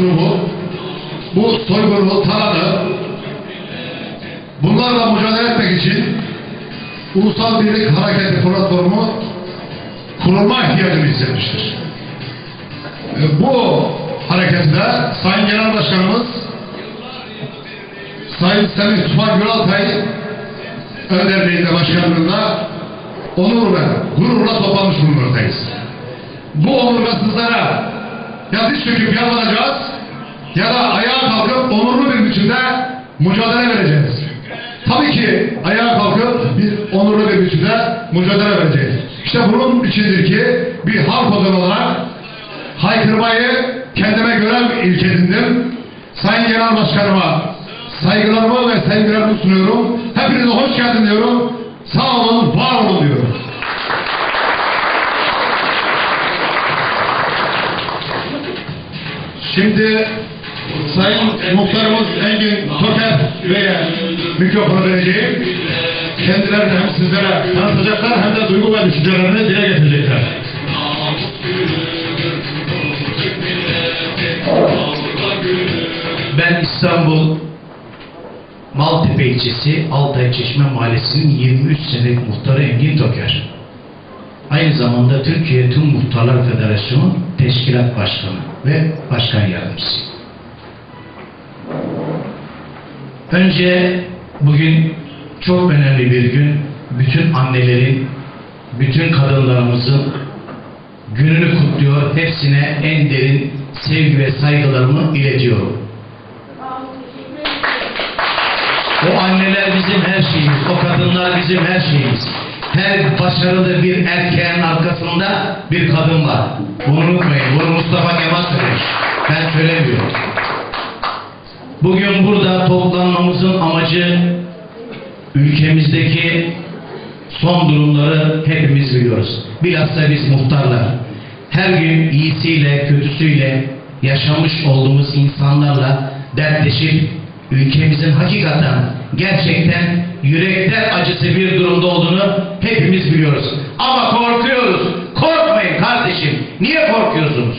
grubu bu soygunu tanıdı. Bunlarla mücadele etmek için Ulusal Birlik Hareketi platformu kurulma ihtiyacını hissetmiştir. E, Bu harekette Sayın Genel Başkanımız Sayın Semih Tufan Güraltay önderliğinde başkanlığında onur ve gururla toplanmış bulunmaktayız. Bu omurgasızlara ya diz çöküp yalvaracağız ya da ayağa kalkıp onurlu bir biçimde mücadele vereceğiz. Tabii ki ayağa kalkıp bir onurlu bir biçimde mücadele vereceğiz. İşte bunun içindir ki bir halk ozanı olarak haykırmayı kendime görev ilk edindim. Sayın Genel Başkanıma saygılarımı ve sevgilerimi sunuyorum. Hepinize hoş geldin diyorum. Sağ olun, var olun diyorum. Şimdi Sayın Muhtarımız Engin Toker Bey'e mikrofonu vereceğim. Kendilerini hem sizlere tanıtacaklar hem de duygu ve düşüncelerini dile getirecekler. Ben İstanbul Maltepe ilçesi Altay Çeşme Mahallesi'nin 23 senelik muhtarı Engin Toker. Aynı zamanda Türkiye Tüm Muhtarlar Federasyonu Teşkilat Başkanı ve Başkan Yardımcısı. Önce bugün çok önemli bir gün. Bütün annelerin, bütün kadınlarımızın gününü kutluyor. Hepsine en derin sevgi ve saygılarımı iletiyorum. O anneler bizim her şeyimiz, o kadınlar bizim her şeyimiz. Her başarılı bir erkeğin arkasında bir kadın var. Bunu unutmayın. Bunu Mustafa Kemal söylemiş. Ben söylemiyorum. Bugün burada toplanmamızın amacı ülkemizdeki son durumları hepimiz biliyoruz. Bilhassa biz muhtarlar. Her gün iyisiyle kötüsüyle yaşamış olduğumuz insanlarla dertleşip ülkemizin hakikaten gerçekten yürekler acısı bir durumda olduğunu hepimiz biliyoruz. Ama korkuyoruz. Korkmayın kardeşim. Niye korkuyorsunuz?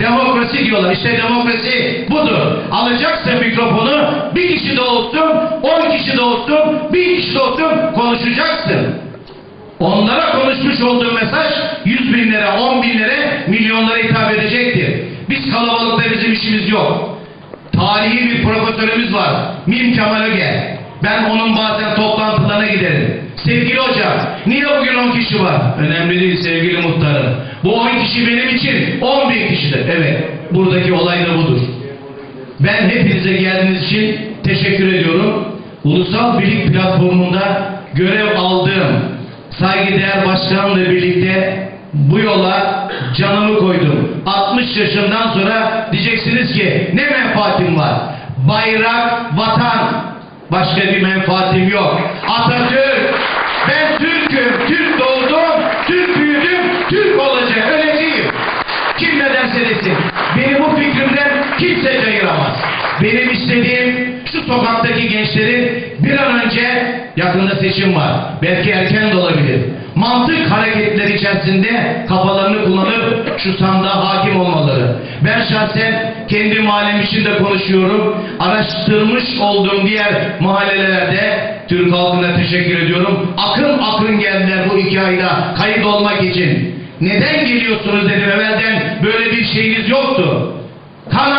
Demokrasi diyorlar. İşte demokrasi budur. Alacaksın mikrofonu bir kişi de olsun, on kişi de olsun, bir kişi de olsun konuşacaksın. Onlara konuşmuş olduğu mesaj yüz binlere, on binlere, milyonlara hitap edecektir. Biz kalabalıkta bizim işimiz yok. Tarihi bir profesörümüz var. Mim Kemal Öge. Ben onun bazen toplantılarına giderim. Sevgili hocam, niye bugün 10 kişi var? Önemli değil sevgili muhtarım. Bu 10 kişi benim için 10 bin kişidir. Evet, buradaki olay da budur. Ben hepinize geldiğiniz için teşekkür ediyorum. Ulusal Birlik Platformu'nda görev aldığım saygıdeğer başkanımla birlikte bu yola canımı koydum. 60 yaşından sonra diyeceksiniz ki ne menfaatim var? Bayrak, vatan. Başka bir menfaatim yok. Atatürk. Ben Türk'üm. Türk doğdum. Türk büyüdüm. Türk olacak. Öleceğim. Kim ne derse desin. Beni bu fikrimden kimse cayıramaz. Benim istediğim şu sokaktaki gençlerin bir an önce yakında seçim var. Belki erken de olabilir. Mantık hareketleri içerisinde kafalarını kullanıp şu sandığa hakim olmaları. Ben şahsen kendi mahallem için de konuşuyorum. Araştırmış olduğum diğer mahallelerde Türk halkına teşekkür ediyorum. Akın akın geldiler bu iki ayda kayıt olmak için. Neden geliyorsunuz dedim evvelden böyle bir şeyiniz yoktu. Kan